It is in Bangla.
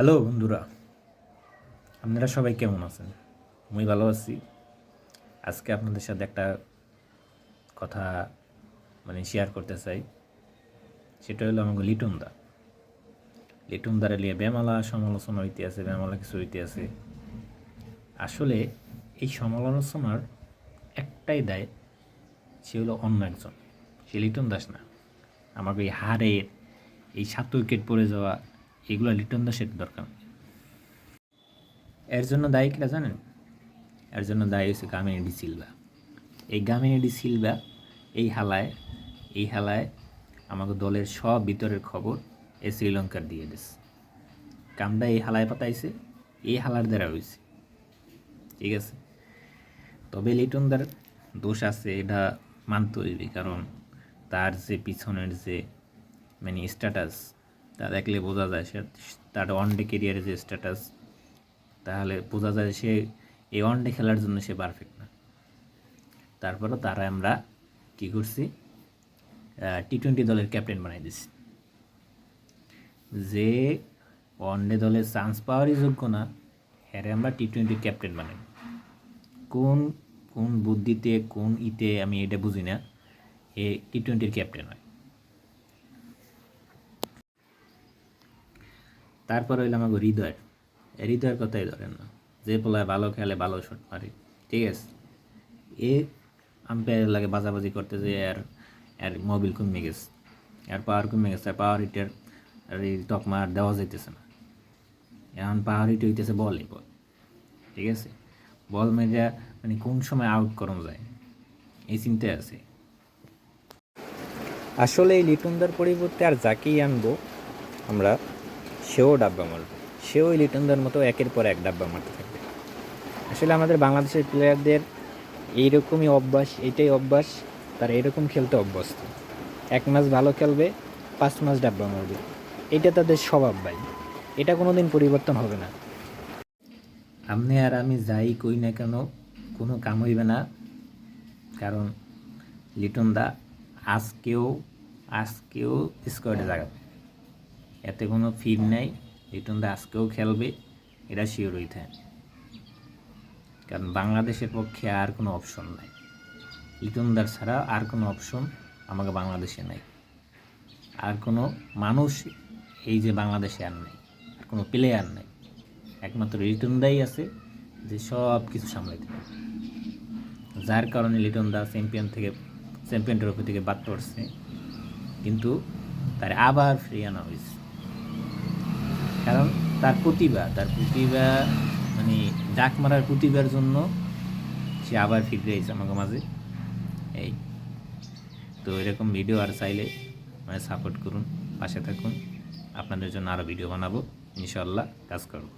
হ্যালো বন্ধুরা, আপনারা সবাই কেমন আছেন? আমি ভালো আছি। আজকে আপনাদের সাথে একটা কথা মানে শেয়ার করতে চাই। সেটা হলো আমাকে লিটন দা। লিটন দ্বারা লিয়ে বেমালা সমালোচনা হইতে আছে, বেমালা কিছু হইতে আছে। আসলে এই সমালোচনার একটাই দায়, সে হলো অন্য একজন। সে লিটন দাস না। আমাকে এই হারের এই সাত উইকেট পড়ে যাওয়া এগুলো লিটন দাসের দরকার। এর জন্য দায়ী কিনা জানেন? এর জন্য দায়ী হচ্ছে গামিনী ডি সিলভা। এই গামিনী ডি সিলভা, এই হালায় এই হালায় আমাকে দলের সব ভিতরের খবর এই শ্রীলঙ্কার দিয়ে দিছে কামটা এই হালায় পাতাইছে, এই হালার দ্বারা হয়েছে ঠিক আছে? তবে লিটনদার দোষ আছে, এটা মানতে হইবে, কারণ তার যে পিছনের যে মানে স্ট্যাটাস তা দেখলে বোঝা যায় সে তার ওয়ান ডে কেরিয়ারের যে স্ট্যাটাস তাহলে বোঝা যায় সে এই ওয়ান ডে খেলার জন্য সে পারফেক্ট না। তারপরও তারা আমরা কী করছি? টি টোয়েন্টি দলের ক্যাপ্টেন বানাই দিছি। যে ওয়ান ডে দলের চান্স পাওয়ারই যোগ্য না হ্যারে আমরা টি টোয়েন্টির ক্যাপ্টেন বানাই। কোন কোন বুদ্ধিতে, কোন ইতে আমি এটা বুঝি না, এ টি টোয়েন্টির ক্যাপ্টেন হয়। তারপর হইল আমাকে হৃদয়। হৃদয়ের কথাই ধরেন না। যে পোলায় ভালো খেলে ভালো শট মারে, ঠিক আছে? এ আম্পায়ার লাগে বাজাবাজি করতে যে আর আর মোবিল কমে গেছে। আর পাওয়ার কমে গেছে, আর পাওয়ার হিটের আর আর দেওয়া যাইতেছে না। এখন পাওয়ার হিট হইতেছে বলই বল ঠিক আছে? বল মেজা মানে কোন সময় আউট করানো যায়, এই চিন্তায় আছে। আসলে এই লিটনদার পরিবর্তে আর যাকেই আনব, আমরা সেও ডাব্বা মারবে। সেও লিটনদার মতো একের পর এক ডাব্বা মারতে থাকবে। আসলে আমাদের বাংলাদেশের প্লেয়ারদের এইরকমই অভ্যাস এইটাই অভ্যাস, তারা এরকম খেলতে অভ্যস্ত। এক মাস ভালো খেলবে, পাঁচ মাস ডাব্বা মারবে। এটা তাদের স্বভাব ভাই। এটা কোনো দিন পরিবর্তন হবে না। আপনি আর আমি যাই কই না কেন, কোনো কাম হইবে না। কারণ লিটন দা আজকেও আজকেও স্কোয়াডে জাগাবে। এতে কোনো ফির নাই, লিটন দা আজকেও খেলবে, এটা শিওর হইতে। কারণ বাংলাদেশের পক্ষে আর কোনো অপশন নাই। লিটনদার ছাড়া আর কোনো অপশন আমাকে বাংলাদেশে নাই। আর কোনো মানুষ এই যে বাংলাদেশে আর নেই, আর কোনো প্লেয়ার নেই। একমাত্র লিটনদাই আছে যে সব কিছু সামলাইতে পারে। যার কারণে লিটন দা চ্যাম্পিয়ন থেকে চ্যাম্পিয়ন ট্রফি থেকে বাদ পড়ছে। কিন্তু তার আবার ফিরিয়ে আনা হয়েছে কারণ তার প্রতিভা তার প্রতিভা মানে ডাক মারার প্রতিভার জন্য সে আবার ফিরে এসে আমাকে মাঝে। এই। তো এরকম ভিডিও আর চাইলে মানে সাপোর্ট করুন, পাশে থাকুন। আপনাদের জন্য আরও ভিডিও বানাবো ইনশাল্লাহ কাজ করব।